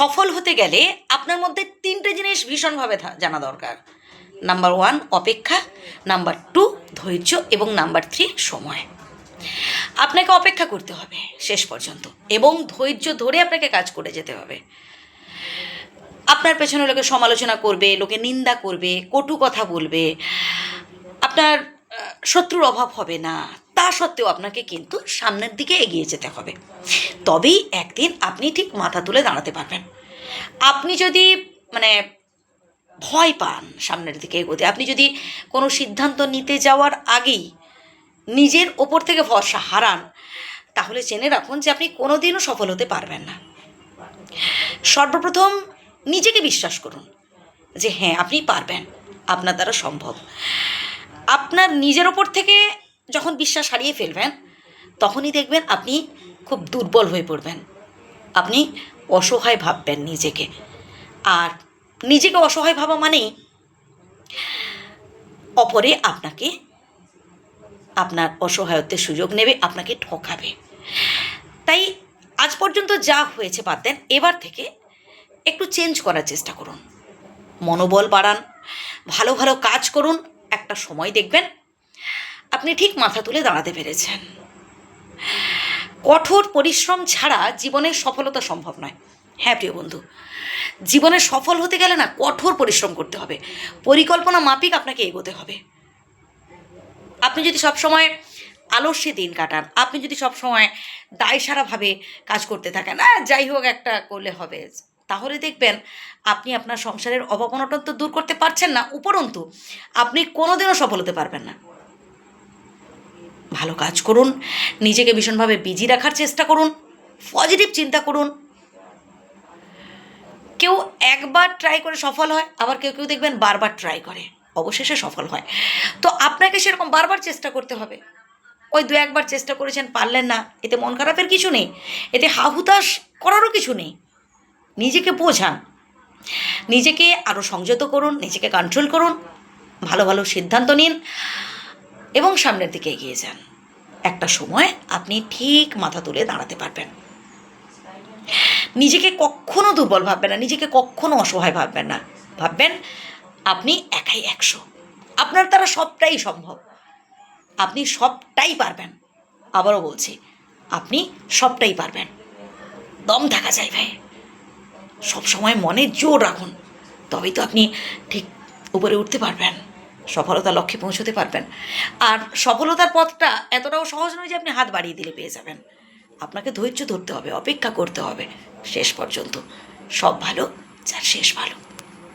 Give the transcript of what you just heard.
সফল হতে গেলে আপনার মধ্যে তিনটে জিনিস ভীষণভাবে জানা দরকার। নাম্বার ওয়ান, অপেক্ষা। নাম্বার টু, ধৈর্য। এবং নাম্বার থ্রি, সময়। আপনাকে অপেক্ষা করতে হবে শেষ পর্যন্ত। এবং ধৈর্য ধরে আপনাকে কাজ করে যেতে হবে। আপনার পেছনে লোকে সমালোচনা করবে, লোকে নিন্দা করবে, কটু কথা বলবে। আপনার শত্রুর অভাব হবে না। তা সত্ত্বেও আপনাকে কিন্তু সামনের দিকে এগিয়ে যেতে হবে। তবেই একদিন আপনি ঠিক মাথা তুলে দাঁড়াতে পারবেন। আপনি যদি মানে ভয় পান সামনের দিকে এগোতে, আপনি যদি কোনো সিদ্ধান্ত নিতে যাওয়ার আগেই নিজের ওপর থেকে ভরসা হারান, তাহলে জেনে রাখুন যে আপনি কোনোদিনও সফল হতে পারবেন না। সর্বপ্রথম নিজেকে বিশ্বাস করুন যে হ্যাঁ আপনি পারবেন, আপনার দ্বারা সম্ভব। আপনার নিজের ওপর থেকে যখন বিশ্বাস হারিয়ে ফেলবেন, তখনই দেখবেন আপনি খুব দুর্বল হয়ে পড়বেন। আপনি অসহায় ভাববেন নিজেকে। আর নিজেকে অসহায় ভাবা মানেই অপরে আপনাকে, আপনার অসহায়ত্বের সুযোগ নেবে, আপনাকে ঠকাবে। তাই আজ পর্যন্ত যা হয়েছে বাদ দেন, এবার থেকে একটু চেঞ্জ করার চেষ্টা করুন। মনোবল বাড়ান, ভালো ভালো কাজ করুন, একটা সময় দেখবেন আপনি ঠিক মাথা তুলে দাঁড়াতে পেরেছেন। কঠোর পরিশ্রম ছাড়া জীবনের সফলতা সম্ভব নয়। হ্যাঁ প্রিয় বন্ধু জীবনে সফল হতে গেলে না কঠোর পরিশ্রম করতে হবে। পরিকল্পনা মাফিক আপনাকে এগোতে হবে। আপনি যদি সবসময় আলস্যে দিন কাটান আপনি যদি সবসময় দায়সারাভাবে কাজ করতে থাকেন আহ, যাই হোক একটা করলে হবে। তাহলে দেখবেন আপনি আপনার সংসারের অভাব অনটন তো দূর করতে পারছেন না। উপরন্তু আপনি কোনোদিনও সফল হতে পারবেন না। ভালো কাজ করুন, নিজেকে ভীষণভাবে বিজি রাখার চেষ্টা করুন পজিটিভ চিন্তা করুন। কেউ একবার ট্রাই করে সফল হয়, আবার কেউ কেউ দেখবেন বারবার ট্রাই করে, অবশেষে সফল হয়। তো আপনাকে সেরকম বারবার চেষ্টা করতে হবে। ওই দু একবার চেষ্টা করেছেন, পারলেন না, এতে মন খারাপের কিছু নেই, এতে হাহুতাশ করারও কিছু নেই। নিজেকে বোঝান, নিজেকে আরও সংযত করুন, নিজেকে কন্ট্রোল করুন, ভালো ভালো সিদ্ধান্ত নিন। এবং সামনের দিকে এগিয়ে যান। একটা সময় আপনি ঠিক মাথা তুলে দাঁড়াতে পারবেন। নিজেকে কখনো দুর্বল ভাববেন না, নিজেকে কখনো অসহায় ভাববেন না। ভাববেন, আপনি একাই একশো। আপনার দ্বারা সবটাই সম্ভব। আপনি সবটাই পারবেন। আবারও বলছি, আপনি সবটাই পারবেন। দম থাকা যায় ভাই। সব সময় মনে জোর রাখুন। তবেই তো আপনি ঠিক উপরে উঠতে পারবেন। সফলতার লক্ষ্যে পৌঁছতে পারবেন। আর সফলতার পথটা এতটাও সহজ নয় যে আপনি হাত বাড়িয়ে দিলে পেয়ে যাবেন। আপনাকে ধৈর্য ধরতে হবে, অপেক্ষা করতে হবে শেষ পর্যন্ত। সব ভালো, যার শেষ ভালো।